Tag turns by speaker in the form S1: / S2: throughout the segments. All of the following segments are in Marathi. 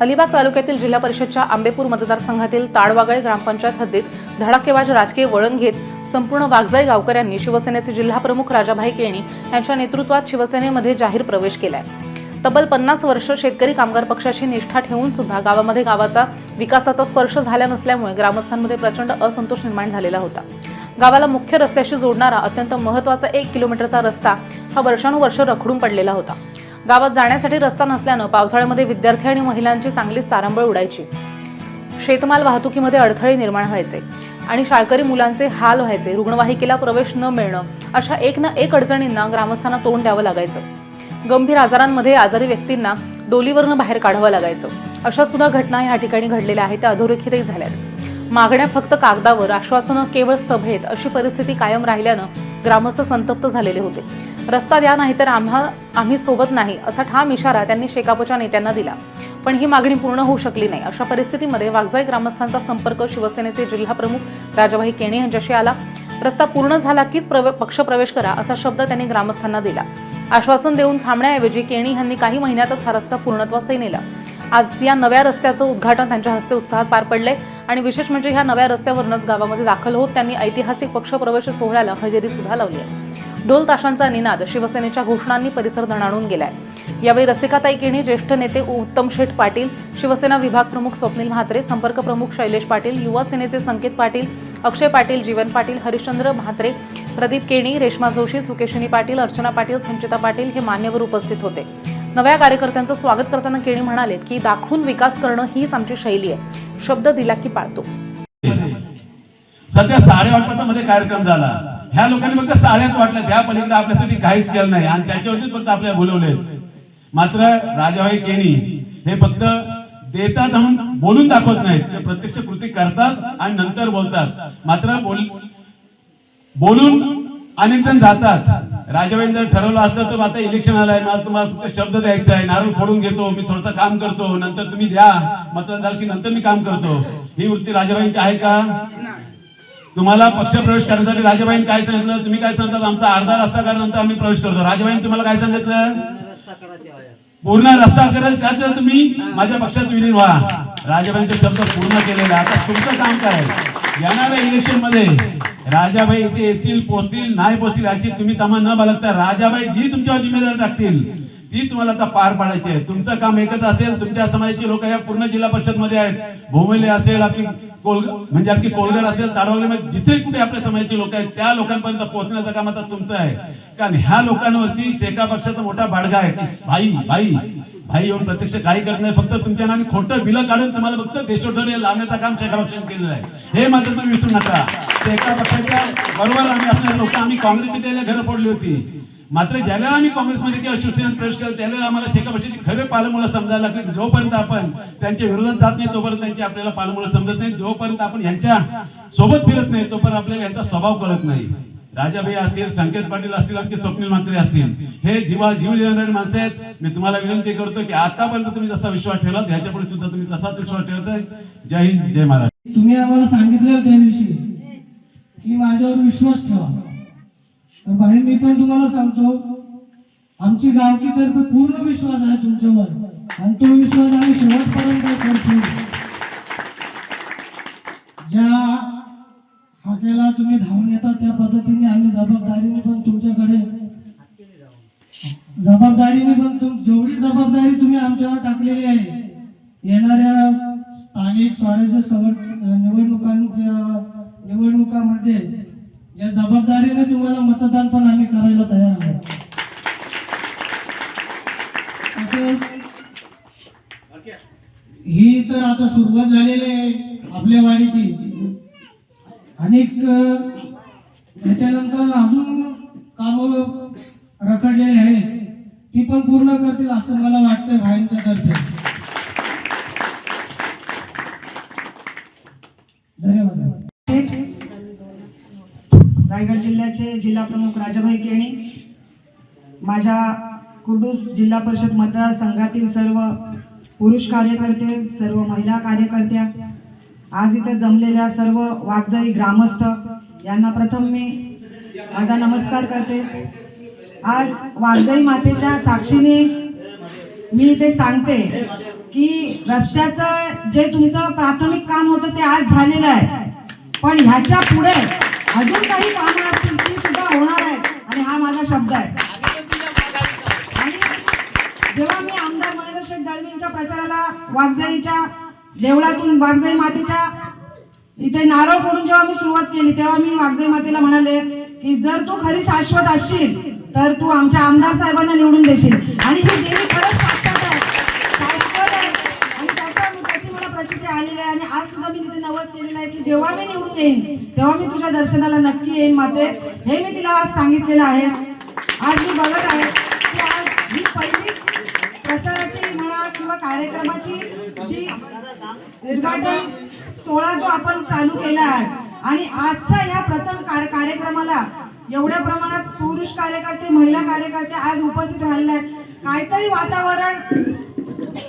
S1: अलिबाग तालुक्यातील जिल्हा परिषदच्या आंबेपूर मतदारसंघातील ताडवागळे ग्रामपंचायत हद्दीत धडाकेबाज राजकीय वळण घेत संपूर्ण वागजाई गावकऱ्यांनी शिवसेनेचे जिल्हाप्रमुख राजाभाई केणी यांच्या नेतृत्वात शिवसेनेमध्ये जाहीर प्रवेश केलाय. तब्बल पन्नास वर्ष शेतकरी कामगार पक्षाची निष्ठा ठेवून सुद्धा गावामध्ये गावाचा विकासाचा स्पर्श झाला नसल्यामुळे ग्रामस्थांमध्ये प्रचंड असंतोष निर्माण झालेला होता. गावाला मुख्य रस्त्याशी जोडणारा अत्यंत महत्त्वाचा एक किलोमीटरचा रस्ता हा वर्षानुवर्ष रखडून पडलेला होता. गावात जाण्यासाठी रस्ता नसल्यानं पावसाळ्यामध्ये विद्यार्थी आणि महिलांची चांगलीच तारांबळ उडायची. शेतमाल वाहतुकीमध्ये अडथळे निर्माण व्हायचे आणि शाळकरी मुलांचे हाल व्हायचे. रुग्णवाहिकेला प्रवेश न मिळणं अशा एक ना एक अडचणींना ग्रामस्थांना तोंड द्यावं लागायचं. गंभीर आजारांमध्ये आजारी व्यक्तींना डोलीवरनं बाहेर काढावं लागायचं. अशा सुद्धा घटना या ठिकाणी घडलेल्या आहेत त्या अधोरेखितही झाल्यात. मागण्या फक्त कागदावर आश्वासनं केवळ सभेत अशी परिस्थिती कायम राहिल्यानं ग्रामस्थ संतप्त झालेले होते. रस्ता द्या नाही तर आम्हा आम्ही सोबत नाही असा ठाम इशारा त्यांनी शेकापच्या नेत्यांना दिला. पण ही मागणी पूर्ण होऊ शकली नाही. अशा परिस्थितीमध्ये वागजाई ग्रामस्थांचा संपर्क शिवसेनेचे जिल्हाप्रमुख राजाभाई केणे यांच्याशी आला. रस्ता पूर्ण झाला कीच प्रवे पक्षप्रवेश करा असा शब्द त्यांनी ग्रामस्थांना दिला. आश्वासन देऊन थांबण्याऐवजी केणी यांनी काही महिन्यातच हा रस्ता पूर्णत्वासही नेला. आज या नव्या रस्त्याचं उद्घाटन त्यांच्या हस्ते उत्साहात पार पडले आणि विशेष म्हणजे ह्या नव्या रस्त्यावरूनच गावामध्ये दाखल होत त्यांनी ऐतिहासिक पक्षप्रवेश सोहळ्याला हजेरी सुद्धा लावली आहे. ढोल ताशांचा निनाद शिवसेनेच्या घोषणांनी परिसर धणाणून गेलाय. यावेळी रसिकाताई केणी ज्येष्ठ नेते उत्तम शेठ पाटील शिवसेना विभाग प्रमुख स्वप्नील म्हात्रे संपर्क प्रमुख शैलेश पाटील युवा सेनेचे संकेत पाटील अक्षय पाटील जीवन पाटील हरिश्चंद्र म्हात्रे प्रदीप केणी रेश्मा जोशी सुकेशिनी पाटील अर्चना पाटील संचिता पाटील हे मान्यवर उपस्थित होते. नव्या कार्यकर्त्यांचं स्वागत करताना केणी म्हणाले की दाखवून विकास करणं हीच आमची शैली आहे. शब्द दिला की पाळतो.
S2: सध्या साडेआठमध्ये कार्यक्रम झाला. ह्या लोकांनी फक्त साड्याच वाटल्या. त्या पलीकडे आपल्यासाठी काहीच केलं नाही. आणि त्याच्यावरतीच फक्त आपल्याला बोलवले. मात्र राजाभाई केणी हे फक्त देतात म्हणून बोलून दाखवत नाहीत. ते प्रत्यक्ष कृती करतात आणि नंतर बोलतात. मात्र बोल बोलून अनेक जण जातात. राजाबाईंनी जर ठरवलं असतं तर आता इलेक्शन आलाय. मला तुम्हाला फक्त शब्द द्यायचा आहे. नारळ फोडून घेतो. मी थोडंसं काम करतो. नंतर तुम्ही द्या. मतदान झालं की नंतर मी काम करतो. ही वृत्ती राजाबाईंची आहे का? तुम्हाला पक्ष प्रवेश करण्यासाठी राजेबाईन काय सांगितलं? तुम्ही काय सांगतात? आमचा अर्धा रस्ता करानंतर आम्ही प्रवेश करतो. राजेबाईन तुम्हाला काय सांगितलं? पूर्ण रस्ता करेल त्याच तुम्ही माझ्या पक्षात विलीन व्हा? राजाबाईंचे शब्द पूर्ण केलेले आता तुमचं काम काय येणाऱ्या इलेक्शनमध्ये राजाबाई इथे येतील पोहोचतील नाही पोहोचतील याची तुम्ही तमा न बघता राजाबाई जी तुमच्यावर जिम्मेदारी टाकतील ती तुम्हाला आता पार पाडायची आहे. तुमचं काम एकच असेल तुमच्या समाजाची लोक या पूर्ण जिल्हा परिषदमध्ये आहेत. भोमले असेल आपली कोल म्हणजे आणखी कोलगर असेल ताडवलीमध्ये जिथे कुठे आपल्या समाजाचे लोक आहेत त्या लोकांपर्यंत पोहोचण्याचं काम आता तुमचं आहे. कारण ह्या लोकांवरती शेका पक्षाचा मोठा भाडगा आहे की भाई भाई भाई येऊन प्रत्यक्ष काही करत नाही फक्त तुमच्या नावाने खोटं बिलं काढून तुम्हाला फक्त देशोधर लावण्याचं काम शेका पक्षाने केलेलं आहे. हे मात्र तुम्ही विसरू नका. शेका पक्षाच्या बरोबर आम्ही असणारे लोक आम्ही काँग्रेसची त्याला घरं पडली होती. मात्र ज्याला आम्ही काँग्रेसमध्ये किंवा शिवसेनेत प्रवेश केला त्याला आम्हाला शेका पक्षाची खरे पालमुळं समजायला लागली. जोपर्यंत आपण त्यांच्या विरोधात जात नाही तोपर्यंत त्यांची आपल्याला पालमुळं समजत नाही. जोपर्यंत आपण यांच्या सोबत फिरत नाही तोपर्यंत आपल्याला यांचा स्वभाव कळत नाही. राजाभाई असतील संकेत पाटील असतील आणखी स्वप्नील मांत्रे असतील हे जीवा जीव देणारे माणसं आहेत. मी तुम्हाला विनंती करतो की आतापर्यंत तुम्ही जसा विश्वास ठेवला ह्याच्या पुढे सुद्धा तुम्ही तसाच विश्वास ठेवताय जय हिंद जय महाराज
S3: तुम्ही आम्हाला सांगितलं त्या दिवशी की माझ्यावर विश्वास ठेवा. भाई मी पण तुम्हाला सांगतो आमची गावकीतर्फे पूर्ण विश्वास आहे तुमच्यावर. आणि तो विश्वास आम्ही शेवटपर्यंत करतो ज्या हाकेला तुम्ही धावून येतात त्या पद्धतीने आम्ही जबाबदारीने पण तुमच्याकडे जबाबदारीने पण तुम जेवढी जबाबदारी तुम्ही आमच्यावर टाकलेली आहे येणाऱ्या जबाबदारीने तुम्हाला मतदान पण आम्ही करायला तयार आहोत. ही तर आता सुरुवात झालेली आहे आपल्या वाडीची. अनेक त्याच्यानंतर अजून
S4: जिल्ह्याचे जिल्हा प्रमुख राजाभाई केणी माझ्या कुडूस जिल्हा परिषद मतदारसंघातील सर्व पुरुष कार्यकर्ते सर्व महिला कार्यकर्त्या आज इथे जमलेल्या सर्व वागजाई ग्रामस्थ यांना प्रथम मी माझा नमस्कार करते. आज वागजाई मातेच्या साक्षीने मी इथे सांगते की रस्त्याचं जे तुमचं प्राथमिक काम होतं ते आज झालेलं आहे. पण ह्याच्या पुढे अजून काही कामं होणार आहेत आणि हा माझा शब्द आहे. जेव्हा मी आमदार महेंद्र शेठ दळवींच्या प्रचाराला वाघजाईच्या देवळातून वाघजाई मातेच्या इथे नारळ फोडून जेव्हा मी सुरुवात केली तेव्हा मी वाघजाई मातेला म्हणाले की जर तू खरी शाश्वत असशील तर तू आमच्या आमदार साहेबांना निवडून देशील. आणि ही देवी खरंच साक्षात आहे शाश्वत आहे आणि त्याचा त्याची मला प्रचिती आलेली आहे आणि आज सुद्धा मी तिथे नवस केलेलं आहे की जेव्हा मी निवडून येईन तेव्हा मी तुझ्या दर्शनाला नक्की येईन माते. हे मी तिला आज सांगितलेलं आहे. आज मी बघत आहे की आज ही पहिली प्रचाराची म्हणा किंवा कार्यक्रमाची जी उद्घाटन सोहळा जो आपण चालू केला आज आणि आजच्या ह्या प्रथम कार्य- कार्यक्रमाला एवढ्या प्रमाणात पुरुष कार्यकर्ते महिला कार्यकर्ते आज उपस्थित राहिले आहेत. काहीतरी वातावरण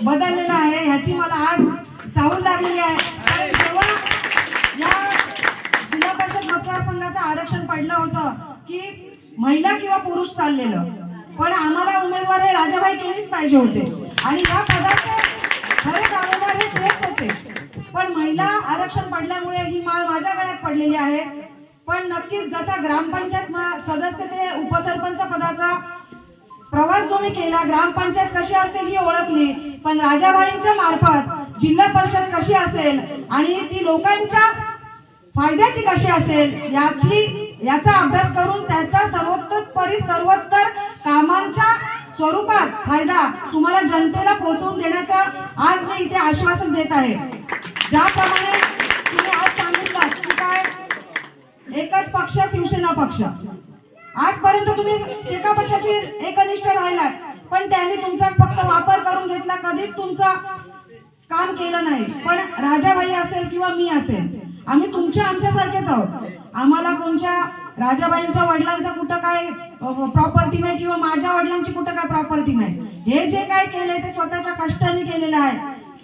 S4: बदललेलं आहे ह्याची मला आज चाहूल लागलेली आहे. या जिल्हा परिषद मतदारसंघाचं आरक्षण पडलं होतं की महिला किंवा पुरुष चाललेलं. पण आम्हाला उमेदवार हे राजाभाई केलीच पाहिजे होते. आणि या पदाचे खरे दावेदार हे तेच होते. पण महिला आरक्षण पडल्यामुळे ही माळ माझ्या गळ्यात पडलेली आहे. पण नक्कीच जसा ग्रामपंचायत म- सदस्य ते उपसरपंच पदाचा प्रवास जो मी केला ग्रामपंचायत कशी असते ही ओळखली. पण राजाभाईंच्या मार्फत जिल्हा परिषद कशी असेल आणि ती लोकांच्या फायद्याची कशी असेल याची याचा अभ्यास करून त्याचा सर्वोत्तोपरी सर्वोत्तर कामांच्या स्वरूपात फायदा तुम्हाला जनतेला पोहोचवून देण्याचा आज मी इथे आश्वासन देत आहे. ज्याप्रमाणे तुम्ही आज सांगितलं की काय एकच पक्ष शिवसेना पक्ष. आजपर्यंत तुम्ही शेका पक्षाची एकनिष्ठ राहिलात पण त्यांनी तुमचा फक्त वापर करून घेतला कधीच तुमचा काम केलं नाही पण राजाबाई असेल किंवा मी असेल आम्ही तुमच्या आमच्यासारखेच आहोत. आम्हाला कोणच्या राजाबाईंच्या वडिलांचा कुठं काय प्रॉपर्टी नाही किंवा माझ्या वडिलांची कुठं काय प्रॉपर्टी नाही. हे जे काय केलंय ते स्वतःच्या कष्टाने केलेलं आहे.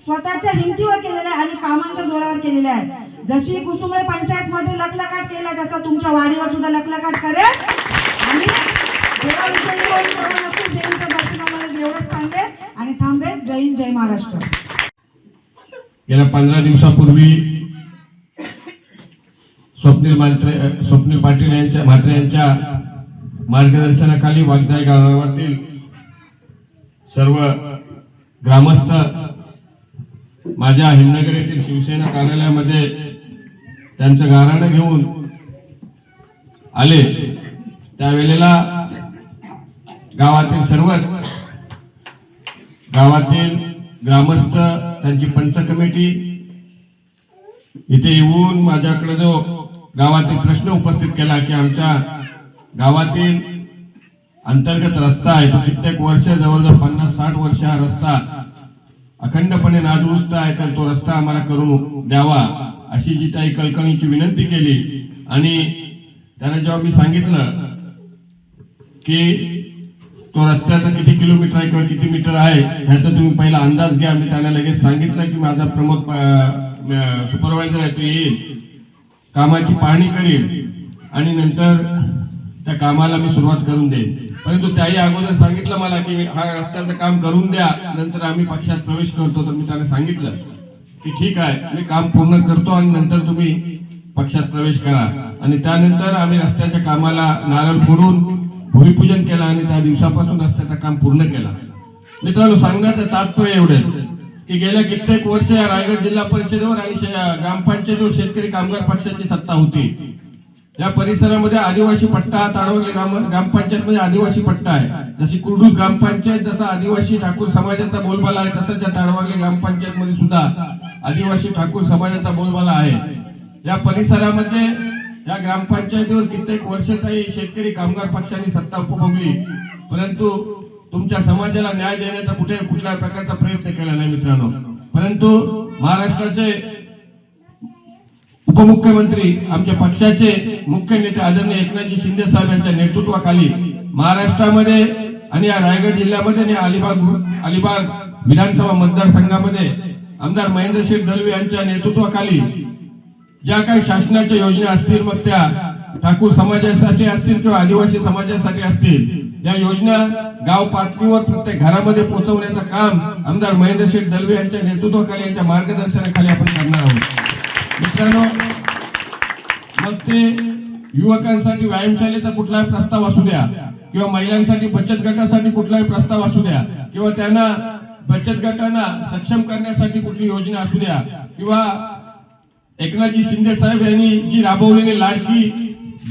S4: स्वतःच्या हिमतीवर केलेलं आहे आणि कामांच्या जोरावर केलेलं आहे. जशी कुसुमळे पंचायत मध्ये लखलकाट केला तसा तुमच्या वाडीवर सुद्धा लखलकाट करेल. आणि देवाविषयी देवीचं होईल तेव्हा नक्कीच देवीच्या दर्शनाला एवढंच सांगेल. आणि थांबेल. जय हिंद जय महाराष्ट्र.
S5: गेल्या पंधरा दिवसापूर्वी स्वप्नील मात्रे स्वप्नील पाटील यांच्या म्हात्रे यांच्या मार्गदर्शनाखाली वागजाई गावातील सर्व ग्रामस्थ माझ्या हिमनगर येथील शिवसेना कार्यालयामध्ये त्यांचं गाराणं घेऊन आले. त्यावेळेला गावातील सर्वच गावातील ग्रामस्थ त्यांची पंच कमिटी इथे येऊन माझ्याकडे जो गावातील प्रश्न उपस्थित केला की आमच्या गावातील अंतर्गत रस्ता आहे तो कित्येक वर्ष जवळजवळ पन्नास साठ वर्ष हा रस्ता अखंडपणे नादुरुस्त आहे तर तो रस्ता आम्हाला करून द्यावा अशी जी काही कळकळीची विनंती केली. आणि त्यांना जेव्हा मी सांगितलं की तो रस्त्याचा किती किलोमीटर आहे किंवा किती मीटर आहे ह्याचा तुम्ही पहिला अंदाज घ्या. मी त्यांना लगेच सांगितलं की माझा प्रमोद सुपरवायझर आहे तो येईल. कामाची पाहणी करेल. आणि नंतर त्या कामाला मी सुरुवात करून देईन. परंतु त्याही अगोदर सांगितलं मला की हा रस्त्याचं काम करून द्या. नंतर आम्ही पक्षात प्रवेश करतो. तर मी त्यांना सांगितलं की ठीक आहे मी काम पूर्ण करतो आणि नंतर तुम्ही पक्षात प्रवेश करा. आणि त्यानंतर आम्ही रस्त्याच्या कामाला नारळ फोडून भूमिपूजन केलं आणि त्या दिवसापासून रस्त्याचं काम पूर्ण केलं. मित्रांनो सांगण्याचं तात्पर्य एवढेच की गेल्या कित्येक वर्ष या रायगड जिल्हा परिषदेवर आणि ग्रामपंचायतीवर शेतकरी कामगार पक्षाची सत्ता होती. या परिसरामध्ये आदिवासी पट्टा हा ताडवली ग्राम ग्रामपंचायत मध्ये आदिवासी पट्टा आहे. जशी कुर्डूस ग्रामपंचायत जसा आदिवासी ठाकूर समाजाचा बोलबाला आहे तसंच या ताडवागली ग्रामपंचायत मध्ये सुद्धा आदिवासी ठाकूर समाजाचा बोलबाला आहे. या परिसरामध्ये या ग्रामपंचायतीवर कित्येक वर्ष काही शेतकरी कामगार पक्षांनी सत्ता उपभोगली. परंतु तुमच्या समाजाला न्याय देण्याचा कुठे कुठल्या प्रकारचा प्रयत्न केला नाही मित्रांनो. परंतु महाराष्ट्राचे उपमुख्यमंत्री आमच्या पक्षाचे मुख्य नेते आदरणीय एकनाथजी शिंदे साहेब यांच्या नेतृत्वाखाली महाराष्ट्रामध्ये आणि या रायगड जिल्ह्यामध्ये आणि अलिबाग अलिबाग विधानसभा मतदारसंघामध्ये आमदार महेंद्र शेठ दलवी यांच्या नेतृत्वाखाली ज्या काही शासनाच्या योजना असतील मग त्या ठाकूर समाजासाठी असतील किंवा आदिवासी समाजासाठी असतील या योजना गाव पातळीवर प्रत्येक घरामध्ये पोहोचवण्याचं काम आमदार महेंद्र शेठ दलवे यांच्या नेतृत्वाखाली यांच्या मार्गदर्शनाखाली आपण करणार आहोत. मित्रांनो मग ते युवकांसाठी व्यायामशालेचा कुठलाही प्रस्ताव असू द्या किंवा महिलांसाठी बचत गटासाठी कुठलाही प्रस्ताव असू द्या किंवा त्यांना बचत गटांना सक्षम करण्यासाठी कुठली योजना असू द्या किंवा एकनाथजी शिंदे साहेब यांनी जी राबवलेली लाडकी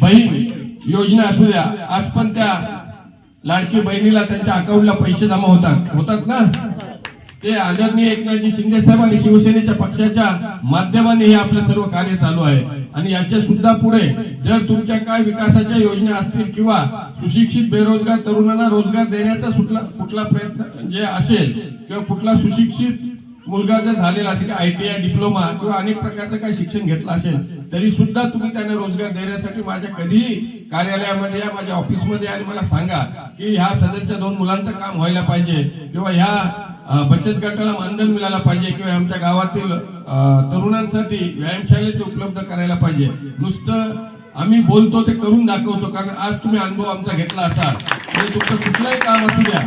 S5: बहीण योजना असू द्या आज पण त्या लाडकी बहिणीला त्यांच्या अकाउंटला पैसे जमा होतात. होतात ना? ते आदरणीय एकनाथजी शिंदे साहेब आणि शिवसेनेच्या पक्षाच्या माध्यमाने हे आपलं सर्व कार्य चालू आहे. आणि याच्या सुद्धा पुढे जर तुमच्या काय विकासाच्या योजना असतील किंवा सुशिक्षित बेरोजगार तरुणांना रोजगार देण्याचा सुटला कुठला प्रयत्न जे असेल किंवा कुठला सुशिक्षित मुलगा जर झालेला असेल आय टी आय डिप्लोमा किंवा अनेक प्रकारचं काही शिक्षण घेतलं असेल तरी सुद्धा तुम्ही त्यांना रोजगार देण्यासाठी माझ्या कधीही कार्यालयामध्ये या माझ्या ऑफिसमध्ये आणि मला सांगा की ह्या सदरच्या दोन मुलांचं काम व्हायला पाहिजे किंवा ह्या बचत गटाला मानधन मिळायला पाहिजे किंवा आमच्या गावातील तरुणांसाठी व्यायामशाळेचे उपलब्ध करायला पाहिजे. नुसतं आम्ही बोलतो ते करून दाखवतो कारण आज तुम्ही अनुभव आमचा घेतला असाल. म्हणजे तुमचं कुठलंही काम असू द्या.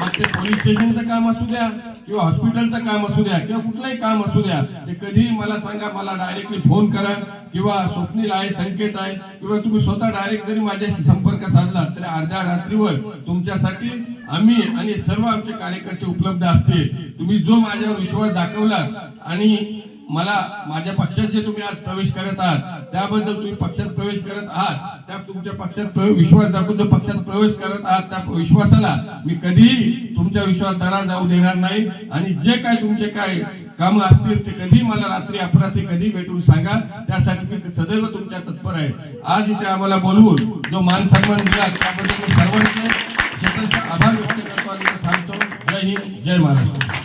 S5: मग ते पोलीस स्टेशनचं काम असू द्या किंवा हॉस्पिटलचं काम असू द्या किंवा कुठलंही काम असू द्या ते कधीही मला सांगा मला डायरेक्टली फोन करा किंवा स्वप्नील आहे संकेत आहे किंवा तुम्ही स्वतः डायरेक्ट जरी माझ्याशी संपर्क साधला तरी अर्ध्या रात्रीवर तुमच्यासाठी आम्ही आणि सर्व आमचे कार्यकर्ते उपलब्ध असतील. तुम्ही जो माझ्यावर विश्वास दाखवला आणि मला माझ्या पक्षात जे तुम्ही आज प्रवेश करत आहात त्याबद्दल तुम्ही पक्षात प्रवेश करत आहात त्या तुमच्या पक्षात विश्वास दाखवून जो पक्षात प्रवेश करत आहात त्या विश्वासाला मी कधीही तुमच्या विश्वास दरा जाऊ देणार नाही. आणि जे काय तुमचे काय काम असतील ते कधी मला रात्री अपरात्री कधी भेटून सांगा. त्यासाठी मी सदैव तुमच्या तत्पर आहे. आज इथे आम्हाला बोलवून जो मान सन्मान दिला त्याबद्दल मी सर्वांचे आभार व्यक्त करतो आणि थांबतो. जय हिंद जय महाराष्ट्र.